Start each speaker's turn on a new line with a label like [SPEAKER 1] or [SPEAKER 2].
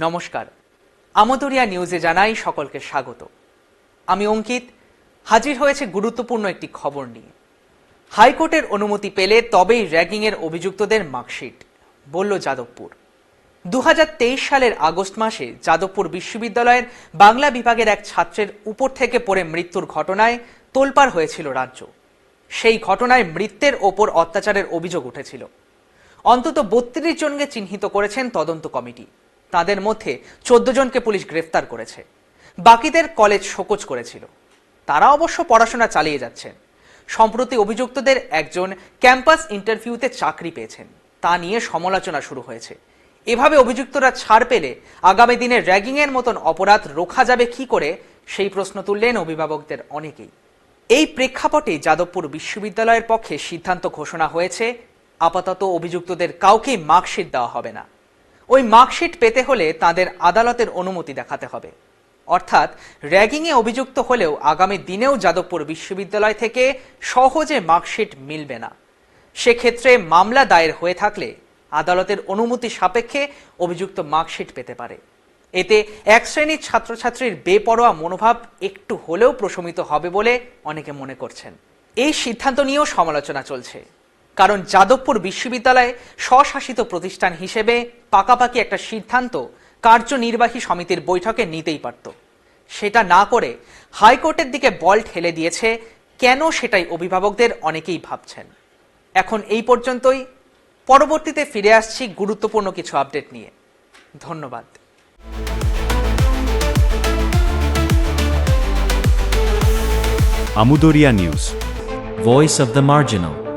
[SPEAKER 1] নমস্কার। আমদরিয়া নিউজে জানাই সকলকে স্বাগত। আমি অঙ্কিত, হাজির হয়েছে গুরুত্বপূর্ণ একটি খবর নিয়ে। হাইকোর্টের অনুমতি পেলে তবেই র্যাগিংয়ের অভিযুক্তদের মার্কশিট, বলল যাদবপুর। দু হাজার তেইশ সালের আগস্ট মাসে যাদবপুর বিশ্ববিদ্যালয়ের বাংলা বিভাগের এক ছাত্রের উপর থেকে পড়ে মৃত্যুর ঘটনায় তোলপাড় হয়েছিল রাজ্য। সেই ঘটনায় মৃত্যের ওপর অত্যাচারের অভিযোগ উঠেছিল। অন্তত বত্রিশ জনকে চিহ্নিত করেছেন তদন্ত কমিটি। তাদের মধ্যে চোদ্দ জনকে পুলিশ গ্রেফতার করেছে। বাকিদের কলেজ শোকজ করেছিল। তারা অবশ্য পড়াশোনা চালিয়ে যাচ্ছেন। সম্প্রতি অভিযুক্তদের একজন ক্যাম্পাস ইন্টারভিউতে চাকরি পেয়েছেন। তা নিয়ে সমালোচনা শুরু হয়েছে। এভাবে অভিযুক্তরা ছাড় পেলে আগামী দিনে র্যাগিংয়ের মতন অপরাধ রোখা যাবে কি করে, সেই প্রশ্ন তুললেন অভিভাবকদের অনেকেই। এই প্রেক্ষাপটে যাদবপুর বিশ্ববিদ্যালয়ের পক্ষে সিদ্ধান্ত ঘোষণা হয়েছে। আপাতত অভিযুক্তদের কাউকে মার্কশিট দেওয়া হবে না। ওই মার্কশিট পেতে হলে তাদের আদালতের অনুমতি দেখাতে হবে। অর্থাৎ, র্যাগিংয়ে অভিযুক্ত হলেও আগামী দিনেও যাদবপুর বিশ্ববিদ্যালয় থেকে সহজে মার্কশিট মিলবে না। সেক্ষেত্রে মামলা দায়ের হয়ে থাকলে আদালতের অনুমতি সাপেক্ষে অভিযুক্ত মার্কশিট পেতে পারে। এতে এক শ্রেণির ছাত্রছাত্রীর বেপরোয়া মনোভাব একটু হলেও প্রশমিত হবে বলে অনেকে মনে করছেন। এই সিদ্ধান্ত নিয়েও সমালোচনা চলছে। কারণ যাদবপুর বিশ্ববিদ্যালয়ে স্বশাসিত প্রতিষ্ঠান হিসেবে পাকাপাকি একটা সিদ্ধান্ত কার্যনির্বাহী সমিতির বৈঠকে নিতেই পারত। সেটা না করে হাইকোর্টের দিকে বল ঠেলে দিয়েছে কেন সেটাই অভিভাবকদের অনেকেই ভাবছেন। এখন এই পর্যন্তই। পরবর্তীতে ফিরে আসছি গুরুত্বপূর্ণ কিছু আপডেট নিয়ে। ধন্যবাদ।
[SPEAKER 2] Amudariya news,
[SPEAKER 3] voice of the Marginal.